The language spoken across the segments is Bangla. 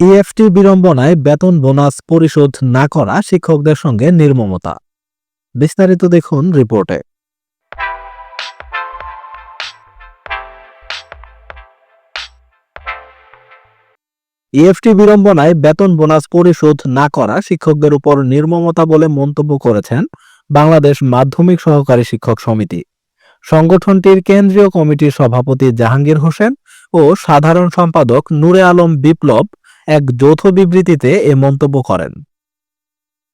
ইএফটি বিড়ম্বনায় বেতন বোনাস পরিশোধ না করা শিক্ষকদের সঙ্গে নির্মমতা। বিস্তারিত দেখুন রিপোর্টে। ইএফটি বিড়ম্বনায় বেতন বোনাস পরিশোধ না করা শিক্ষকদের উপর নির্মমতা বলে মন্তব্য করেছেন বাংলাদেশ মাধ্যমিক সহকারী শিক্ষক সমিতি। সংগঠনটির কেন্দ্রীয় কমিটির সভাপতি জাহাঙ্গীর হোসেন ও সাধারণ সম্পাদক নূরে আলম বিপ্লব এক যৌথ বিবৃতিতে এ মন্তব্য করেন।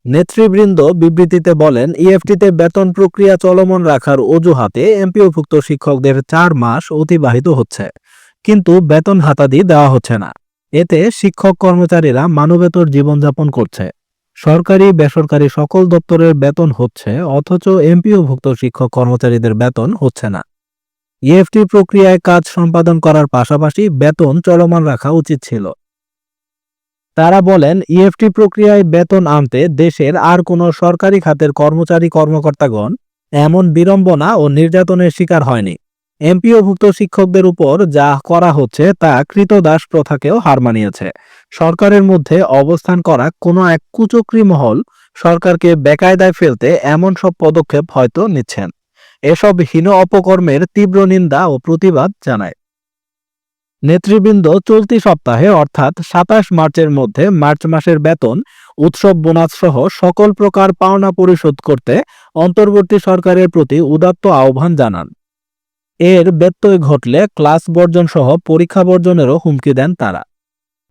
নেতৃবৃন্দ বিবৃতিতে বলেন, ইএফটিতে বেতন প্রক্রিয়া চলমান রাখার অজুহাতে এমপিওভুক্ত শিক্ষকদের চার মাস অতিবাহিত হচ্ছে, কিন্তু বেতন হাতাদি দেওয়া হচ্ছে না। এতে শিক্ষক কর্মচারীরা মানবেতর জীবনযাপন করছে। সরকারি, বেসরকারি সকল দপ্তরের বেতন হচ্ছে, অথচ এমপিওভুক্ত শিক্ষক কর্মচারীদের বেতন হচ্ছে না। ইএফটি প্রক্রিয়ায় কাজ সম্পাদন করার পাশাপাশি বেতন চলমান রাখা উচিত ছিল। তারা বলেন ইএফটি প্রক্রিয়ায় বেতন আনতে দেশের আর কোনো সরকারি খাতের কর্মচারী কর্মকর্তাগণ এমন বিড়ম্বনা ও নির্যাতনের শিকার হয়নি। এমপিওভুক্ত শিক্ষকদের উপর যা করা হচ্ছে তা কৃতদাস প্রথাকেও হার মানিয়েছে। সরকারের মধ্যে অবস্থান করা কোনো এক কুচক্রী মহল সরকারকে বেকায়দায় ফেলতে এমন সব পদক্ষেপ হয়তো নিচ্ছেন। এসব হীন অপকর্মের তীব্র নিন্দা ও প্রতিবাদ জানায়। নেতৃবৃন্দ চলতি সপ্তাহে, অর্থাৎ সাতাশ মার্চের মধ্যে মার্চ মাসের বেতন, উৎসব বোনাস সহ সকল প্রকার পাওনা পরিশোধ করতে অন্তর্বর্তী সরকারের প্রতি উদাত্ত আহ্বান জানান। এর ব্যত্যয় ঘটলে ক্লাস বর্জন সহ পরীক্ষা বর্জনেরও হুমকি দেন তারা।